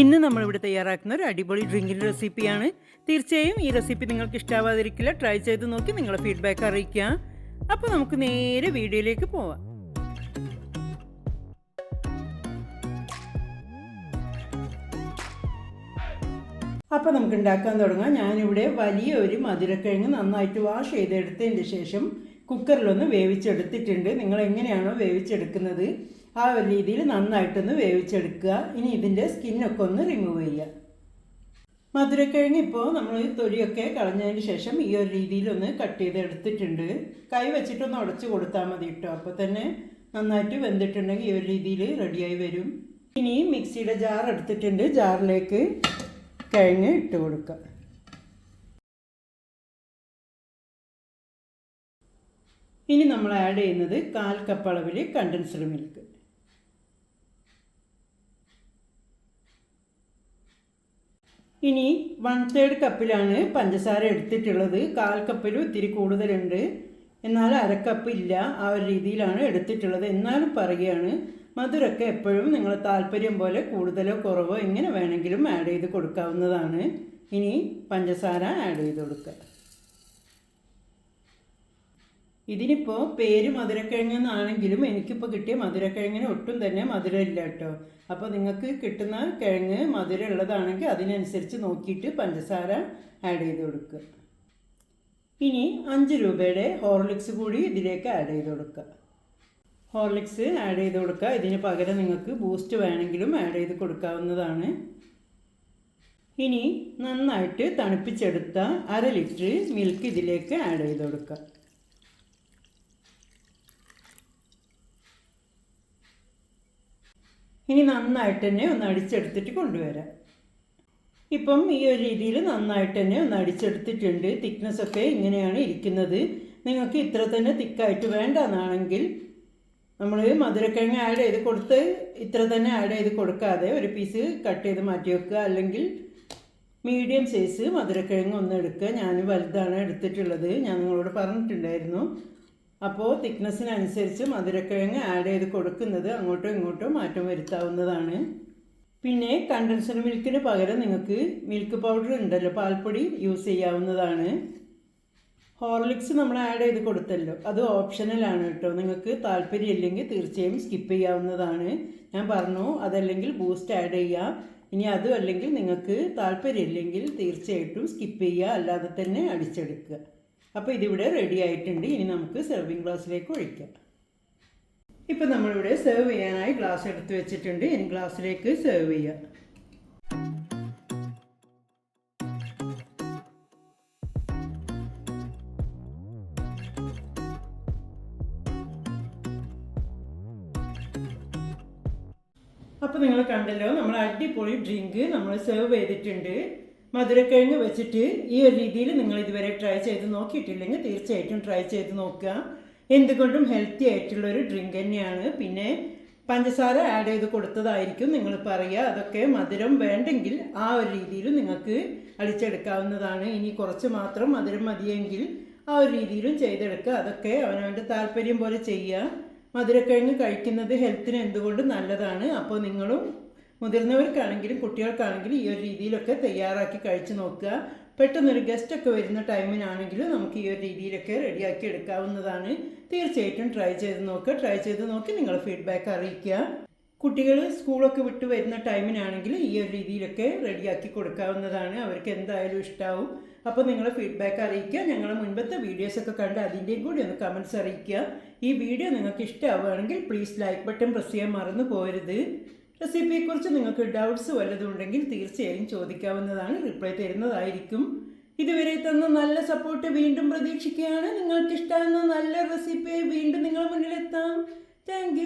ഇന്ന് നമ്മളിവിടെ തയ്യാറാക്കുന്ന ഒരു അടിപൊളി ഡ്രിങ്കിന്റെ റെസിപ്പിയാണ്. തീർച്ചയായും ഈ റെസിപ്പി നിങ്ങൾക്ക് ഇഷ്ടാവാതിരിക്കില്ല ട്രൈ ചെയ്ത് നോക്കി നിങ്ങളെ ഫീഡ്ബാക്ക് അറിയിക്കുക. അപ്പോൾ നമുക്ക് നേരെ വീഡിയോയിലേക്ക് പോവാം. അപ്പോൾ നമുക്ക് ഉണ്ടാക്കാൻ തുടങ്ങാം. ഞാനിവിടെ വലിയ ഒരു മധുരക്കിഴങ്ങ് നന്നായിട്ട് വാഷ് ചെയ്തെടുത്തതിന് ശേഷം കുക്കറിലൊന്ന് വേവിച്ചെടുത്തിട്ടുണ്ട്. നിങ്ങൾ എങ്ങനെയാണോ വേവിച്ചെടുക്കുന്നത് ആ ഒരു രീതിയിൽ നന്നായിട്ടൊന്ന് വേവിച്ചെടുക്കുക. ഇനി ഇതിന്റെ സ്കിന്നൊക്കെ ഒന്ന് റിമൂവ് ചെയ്യുക. മധുരക്കിഴങ്ങ് ഇപ്പോൾ നമ്മൾ തൊലിയൊക്കെ കളഞ്ഞതിന് ശേഷം ഈ ഒരു രീതിയിലൊന്ന് കട്ട് ചെയ്ത് എടുത്തിട്ടുണ്ട് കൈ വെച്ചിട്ടൊന്ന് ഉടച്ച് കൊടുത്താൽ മതി കേട്ടോ അപ്പോൾ തന്നെ നന്നായിട്ട് വെന്തിട്ടുണ്ടെങ്കിൽ ഈ ഒരു രീതിയിൽ റെഡിയായി വരും. ഇനി മിക്സിയുടെ ജാർ എടുത്തിട്ടുണ്ട്. ജാറിലേക്ക് കിഴങ്ങ് ഇട്ട് കൊടുക്കുക. ഇനി നമ്മൾ ആഡ് ചെയ്യുന്നത് കാൽ കപ്പ് അളവിൽ കണ്ടൻസ്ഡ് മിൽക്ക് ഇനി വൺ തേർഡ് കപ്പിലാണ് പഞ്ചസാര എടുത്തിട്ടുള്ളത്. കാൽ കപ്പിലും ഇത്തിരി കൂടുതലുണ്ട്. എന്നാൽ അരക്കപ്പ് ഇല്ല. ആ ഒരു രീതിയിലാണ് എടുത്തിട്ടുള്ളത്. എന്നാലും പറയുകയാണ് മധുരമൊക്കെ എപ്പോഴും നിങ്ങൾ താല്പര്യം പോലെ കൂടുതലോ കുറവോ എങ്ങനെ വേണമെങ്കിലും ആഡ് ചെയ്ത് കൊടുക്കാവുന്നതാണ്. ഇനി പഞ്ചസാര ആഡ് ചെയ്ത് കൊടുക്കുക. ഇതിനിപ്പോൾ പേര് മധുരക്കിഴങ്ങ് എന്നാണെങ്കിലും എനിക്കിപ്പോൾ കിട്ടിയ മധുരക്കിഴങ്ങിന് ഒട്ടും തന്നെ മധുരമില്ല കേട്ടോ. അപ്പോൾ നിങ്ങൾക്ക് കിട്ടുന്ന കിഴങ്ങ് മധുരം ഉള്ളതാണെങ്കിൽ അതിനനുസരിച്ച് നോക്കിയിട്ട് പഞ്ചസാര ആഡ് ചെയ്ത് കൊടുക്കുക. ഇനി അഞ്ച് രൂപയുടെ ഹോർലിക്സ് കൂടി ഇതിലേക്ക് ആഡ് ചെയ്ത് കൊടുക്കുക. ഹോർലിക്സ് ആഡ് ചെയ്ത് കൊടുക്കുക. ഇതിന് പകരം നിങ്ങൾക്ക് ബൂസ്റ്റ് വേണമെങ്കിലും ആഡ് ചെയ്ത് കൊടുക്കാവുന്നതാണ്. ഇനി നന്നായിട്ട് തണുപ്പിച്ചെടുത്ത അര ലിറ്റർ മിൽക്ക് ഇതിലേക്ക് ആഡ് ചെയ്ത് കൊടുക്കുക. ഇനി നന്നായിട്ട് തന്നെ ഒന്ന് അടിച്ചെടുത്തിട്ട് കൊണ്ടുവരാം. ഇപ്പം ഈ ഒരു രീതിയിൽ നന്നായിട്ട് തന്നെ ഒന്ന് അടിച്ചെടുത്തിട്ടുണ്ട്. തിക്നെസ് ഒക്കെ ഇങ്ങനെയാണ് ഇരിക്കുന്നത്. നിങ്ങൾക്ക് ഇത്ര തന്നെ തിക്കായിട്ട് വേണ്ടെന്നാണെങ്കിൽ നമ്മൾ മധുരക്കിഴങ്ങ് ആഡ് ചെയ്ത് കൊടുത്ത് ഇത്ര തന്നെ ആഡ് ചെയ്ത് കൊടുക്കാതെ ഒരു പീസ് കട്ട് ചെയ്ത് മാറ്റി വെക്കുക. അല്ലെങ്കിൽ മീഡിയം സൈസ് മധുരക്കിഴങ്ങ് ഒന്ന് എടുക്കുക. ഞാൻ വലുതാണ് എടുത്തിട്ടുള്ളത്. ഞാൻ നിങ്ങളോട് പറഞ്ഞിട്ടുണ്ടായിരുന്നു. അപ്പോൾ തിക്നെസ്സിനനുസരിച്ച് മധുരക്കിഴങ്ങ് ആഡ് ചെയ്ത് കൊടുക്കുന്നത് അങ്ങോട്ടും ഇങ്ങോട്ടും മാറ്റം വരുത്താവുന്നതാണ്. പിന്നെ കണ്ടൻസർ മിൽക്കിന് പകരം നിങ്ങൾക്ക് മിൽക്ക് പൗഡർ ഉണ്ടല്ലോ പാൽപ്പൊടി യൂസ് ചെയ്യാവുന്നതാണ്. ഹോർലിക്സ് നമ്മൾ ആഡ് ചെയ്ത് കൊടുത്തല്ലോ അത് ഓപ്ഷനലാണ് കേട്ടോ. നിങ്ങൾക്ക് താല്പര്യമില്ലെങ്കിൽ തീർച്ചയായും സ്കിപ്പ് ചെയ്യാവുന്നതാണ്. ഞാൻ പറഞ്ഞു അതല്ലെങ്കിൽ ബൂസ്റ്റ് ആഡ് ചെയ്യുക ഇനി അതും അല്ലെങ്കിൽ നിങ്ങൾക്ക് താല്പര്യമില്ലെങ്കിൽ തീർച്ചയായിട്ടും സ്കിപ്പ് ചെയ്യുക അല്ലാതെ തന്നെ അടിച്ചെടുക്കുക. അപ്പോൾ ഇതിവിടെ റെഡി ആയിട്ടുണ്ട്. ഇനി നമുക്ക് സെർവിങ് ഗ്ലാസ്സിലേക്ക് ഒഴിക്കാം. ഇപ്പം നമ്മളിവിടെ സെർവ് ചെയ്യാനായി ഗ്ലാസ് എടുത്ത് വെച്ചിട്ടുണ്ട്. ഇനി ഗ്ലാസ്സിലേക്ക് സെർവ് ചെയ്യാം. അപ്പോൾ നിങ്ങൾ കണ്ടല്ലോ നമ്മൾ അടിപൊളി ഡ്രിങ്ക് നമ്മൾ സെർവ് ചെയ്തിട്ടുണ്ട്. മധുരക്കിഴങ്ങ് വെച്ചിട്ട് ഈ ഒരു രീതിയിൽ നിങ്ങൾ ഇതുവരെ ട്രൈ ചെയ്ത് നോക്കിയിട്ടില്ലെങ്കിൽ തീർച്ചയായിട്ടും ട്രൈ ചെയ്ത് നോക്കുക. എന്തുകൊണ്ടും ഹെൽത്തി ആയിട്ടുള്ള ഒരു ഡ്രിങ്ക് തന്നെയാണ്. പിന്നെ പഞ്ചസാര ആഡ് ചെയ്ത് കൊടുത്തതായിരിക്കും നിങ്ങൾ പറയുക. അതൊക്കെ മധുരം വേണ്ടെങ്കിൽ ആ ഒരു രീതിയിൽ നിങ്ങൾക്ക് അടിച്ചെടുക്കാവുന്നതാണ്. ഇനി കുറച്ച് മാത്രം മധുരം മതിയെങ്കിൽ ആ ഒരു രീതിയിലും ചെയ്തെടുക്കുക. അതൊക്കെ അവനവന്റെ താല്പര്യം പോലെ ചെയ്യുക. മധുരക്കിഴങ്ങ് കഴിക്കുന്നത് ഹെൽത്തിന് എന്തുകൊണ്ടും നല്ലതാണ്. അപ്പോൾ നിങ്ങളും മുതിർന്നവർക്കാണെങ്കിലും കുട്ടികൾക്കാണെങ്കിലും ഈ ഒരു രീതിയിലൊക്കെ തയ്യാറാക്കി കഴിച്ചു നോക്കുക. പെട്ടെന്നൊരു ഗസ്റ്റൊക്കെ വരുന്ന ടൈമിനാണെങ്കിലും നമുക്ക് ഈ ഒരു രീതിയിലൊക്കെ റെഡിയാക്കി എടുക്കാവുന്നതാണ്. തീർച്ചയായിട്ടും ട്രൈ ചെയ്ത് നോക്കുക. ട്രൈ ചെയ്ത് നോക്കി നിങ്ങൾ ഫീഡ്ബാക്ക് അറിയിക്കുക. കുട്ടികൾ സ്കൂളൊക്കെ വിട്ട് വരുന്ന ടൈമിനാണെങ്കിലും ഈ ഒരു രീതിയിലൊക്കെ റെഡിയാക്കി കൊടുക്കാവുന്നതാണ്. അവർക്ക് എന്തായാലും ഇഷ്ടാവും. അപ്പോൾ നിങ്ങൾ ഫീഡ്ബാക്ക് അറിയിക്കുക. ഞങ്ങൾ മുൻപത്തെ വീഡിയോസൊക്കെ കണ്ട് അതിന്റെയും കൂടി ഒന്ന് കമൻസ് അറിയിക്കുക. ഈ വീഡിയോ നിങ്ങൾക്ക് ഇഷ്ടമാവുകയാണെങ്കിൽ പ്ലീസ് ലൈക്ക് ബട്ടൺ പ്രസ് ചെയ്യാൻ മറന്നു പോകരുത്. റെസിപ്പിയെക്കുറിച്ച് നിങ്ങൾക്ക് ഡൗട്ട്സ് വല്ലതും ഉണ്ടെങ്കിൽ തീർച്ചയായും ചോദിക്കാവുന്നതാണ്. റിപ്ലൈ തരുന്നതായിരിക്കും. ഇതുവരെ തന്ന നല്ല സപ്പോർട്ട് വീണ്ടും പ്രതീക്ഷിക്കുകയാണ്. നിങ്ങൾക്ക് ഇഷ്ടമാകുന്ന നല്ല റെസിപ്പി വീണ്ടും നിങ്ങളുടെ മുന്നിലെത്താം. താങ്ക്